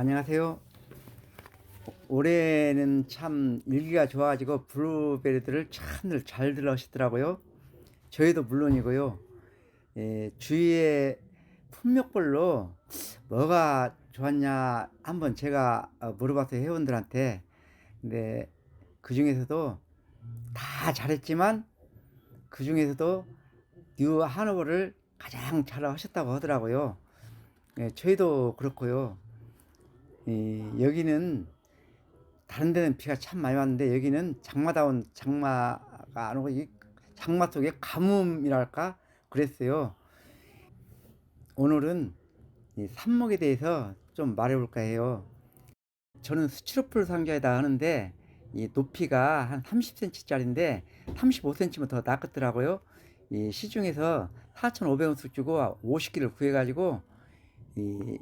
안녕하세요. 올해는 참 일기가 좋아가지고 블루베리들을 참들 잘 들어오시더라고요. 저희도 물론이고요. 예, 주위에 품목별로 뭐가 좋았냐 한번 제가 어, 물어봤어요 회원들한테. 근데 그 중에서도 다 잘했지만 그 중에서도 뉴 하노버를 가장 잘 하셨다고 하더라고요. 예, 저희도 그렇고요. 이, 여기는 다른 데는 비가 참 많이 왔는데 여기는 장마다운 장마가 안 오고 이 장마 속에 가뭄이랄까 그랬어요. 오늘은 이 삽목에 대해서 좀 말해볼까 해요. 저는 스티로폴 상자에다 하는데 이 높이가 한 30cm짜리인데 35cm면 더 낫겠더라고요. 이 시중에서 4,500원씩 주고 50개를 구해가지고 이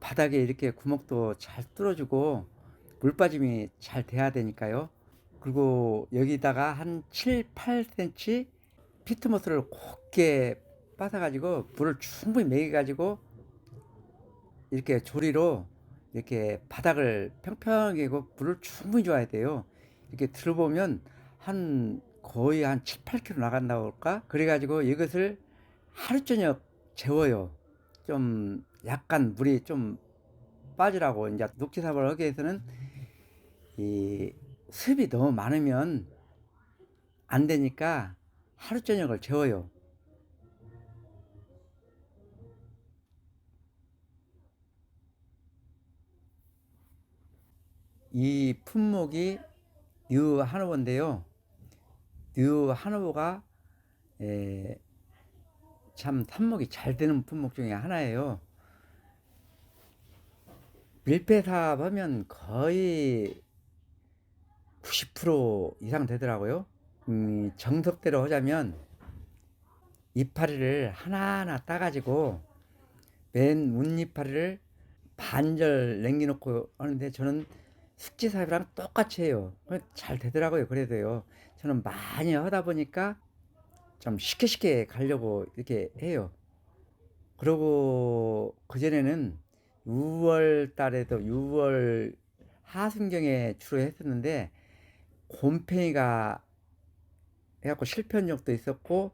바닥에 이렇게 구멍도 잘 뚫어주고 물 빠짐이 잘 돼야 되니까요. 그리고 여기다가 한 7, 8cm 피트모스를 곱게 빠사가지고 물을 충분히 먹여가지고 이렇게 조리로 이렇게 바닥을 평평하게 하고 물을 충분히 줘야 돼요. 이렇게 들어보면 한 거의 한 7, 8kg 나간다고 할까? 그래가지고 이것을 하루 저녁 재워요. 좀 약간 물이 좀 빠지라고 이제 녹지삽을 하기 위해서는 이 습이 너무 많으면 안 되니까 하루 저녁을 재워요. 이 품목이 뉴 하노버인데요. 뉴 하노버가 에, 참 삽목이 잘 되는 품목 중에 하나예요. 밀폐 사업 하면 거의 90% 이상 되더라고요. 음, 정석대로 하자면 이파리를 하나하나 따가지고 맨 문이파리를 반절 남겨놓고 하는데 저는 숙지 사업이랑 똑같이 해요. 잘 되더라고요. 그래도요. 저는 많이 하다 보니까 좀 쉽게 쉽게 가려고 이렇게 해요. 그러고 그전에는 6월 달에도 6월 하순경에 주로 했었는데 곰팡이가 해갖고 실패한 적도 있었고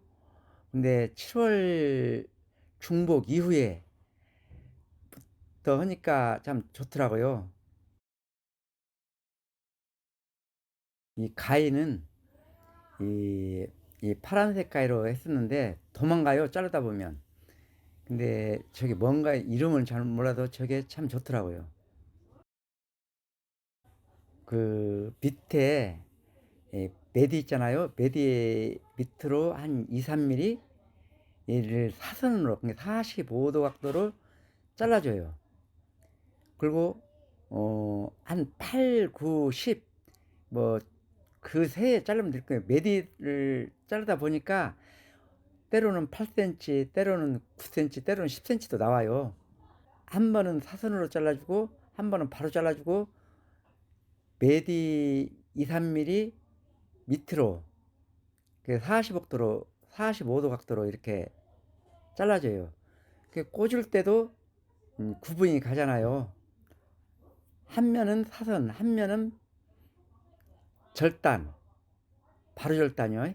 근데 7월 중복 이후에 더 하니까 참 좋더라고요. 이 가위는 이, 이 파란색 가위로 했었는데 도망가요 자르다 보면 근데 저게 뭔가 이름을 잘 몰라도 저게 참 좋더라고요. 그 밑에 예, 매디 있잖아요. 매디 밑으로 한 2, 3mm 얘를 사선으로 45도 각도로 잘라줘요. 그리고 어, 한 8, 9, 10 뭐 그 새에 자르면 될 거예요. 메디를 자르다 보니까 때로는 8cm, 때로는 9cm, 때로는 10cm도 나와요. 한 번은 사선으로 잘라주고 한 번은 바로 잘라주고 메디 2, 3mm 밑으로 45도로 45도 각도로 이렇게 잘라줘요. 꽂을 때도 음, 구분이 가잖아요. 한 면은 사선, 한 면은 절단 바로 절단이요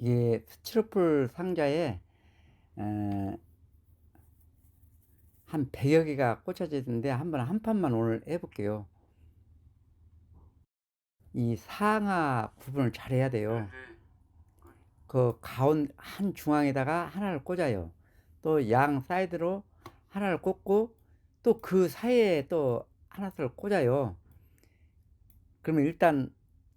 이게 스티로폴 상자에 에, 한 100여 개가 꽂혀져 있는데 한번 한 판만 오늘 해볼게요. 이 상하 구분을 잘 해야 돼요. 그 가운 한 중앙에다가 하나를 꽂아요. 또 양 사이드로 하나를 꽂고 또 그 사이에 또 하나를 꽂아요. 그러면 일단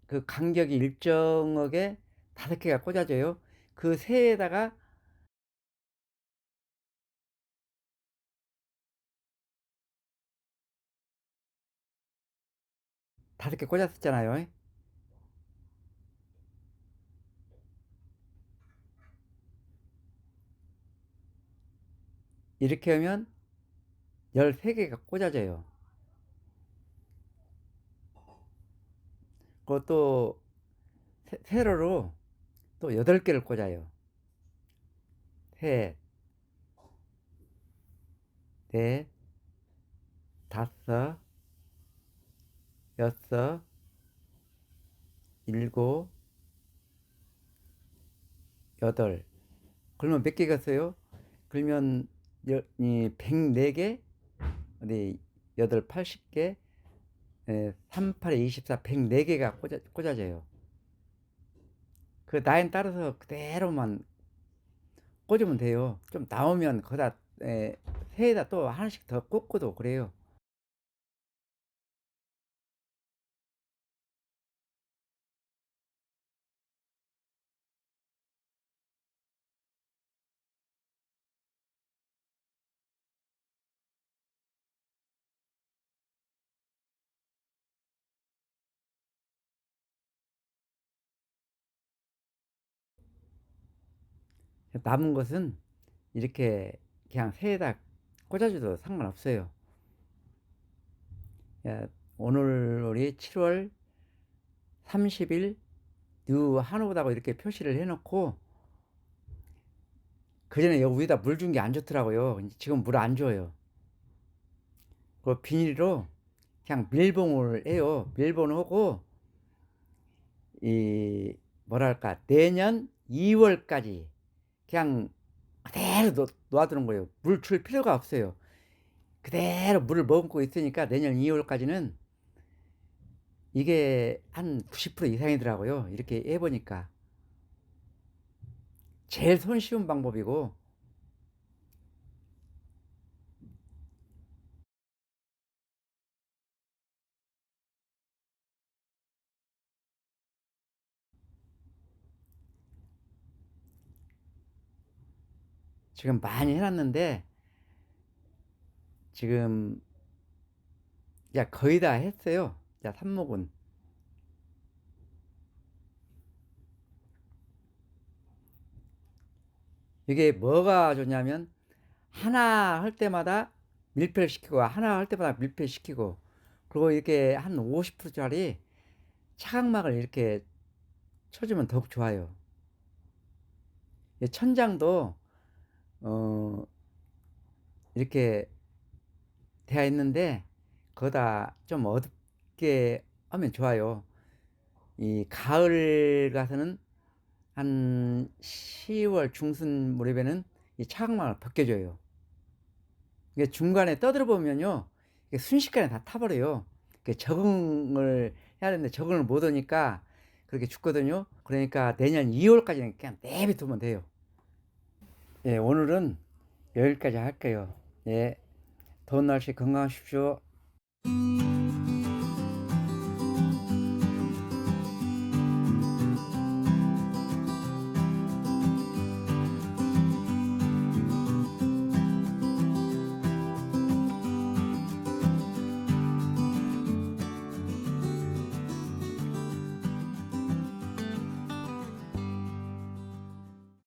그 간격이 일정하게 다섯 개가 꽂아져요. 그 새에다가 다섯 개 꽂았었잖아요. 이렇게 하면 13개가 꽂아져요. 그것도 세로로 또 8개를 꽂아요. 셋, 넷, 다섯, 여섯, 일곱, 여덟. 그러면 몇 개겠어요? 그러면 여, 이 104개, 어디 8, 80개, 에, 3, 8, 24, 104개가 꽂아, 꽂아져요. 그 나인 따라서 그대로만 꽂으면 돼요. 좀 나오면 거다 에, 새에다 또 하나씩 더 꽂고도 그래요. 남은 것은 이렇게 그냥 새에다 꽂아줘도 상관없어요. 야, 오늘 우리 7월 30일 뉴 한우다고 이렇게 표시를 해놓고 그 전에 여기 위에다 물 준 게 안 좋더라고요. 지금 물 안 줘요. 그 비닐로 그냥 밀봉을 해요. 밀봉을 하고 이 뭐랄까 내년 2월까지 그냥 그대로 놓, 놔두는 거예요. 물 줄 필요가 없어요. 그대로 물을 머금고 있으니까 내년 2월까지는 이게 한 90% 이상이더라고요. 이렇게 해보니까. 제일 손쉬운 방법이고, 지금 많이 해놨는데, 지금, 야, 거의 다 했어요. 야, 삽목은. 이게 뭐가 좋냐면, 하나 할 때마다 밀폐를 시키고, 하나 할 때마다 밀폐 시키고, 그리고 이렇게 한 50%짜리 차각막을 이렇게 쳐주면 더욱 좋아요. 이 천장도, 어, 이렇게 되어 있는데, 거기다 좀 어둡게 하면 좋아요. 이 가을 가서는 한 10월 중순 무렵에는 이 차각막을 벗겨줘요. 이게 중간에 떠들어 보면요. 순식간에 다 타버려요. 이게 적응을 해야 되는데 적응을 못 하니까 그렇게 죽거든요. 그러니까 내년 2월까지는 그냥 내비두면 돼요. 예, 오늘은 여기까지 할게요. 예, 더운 날씨 건강하십시오.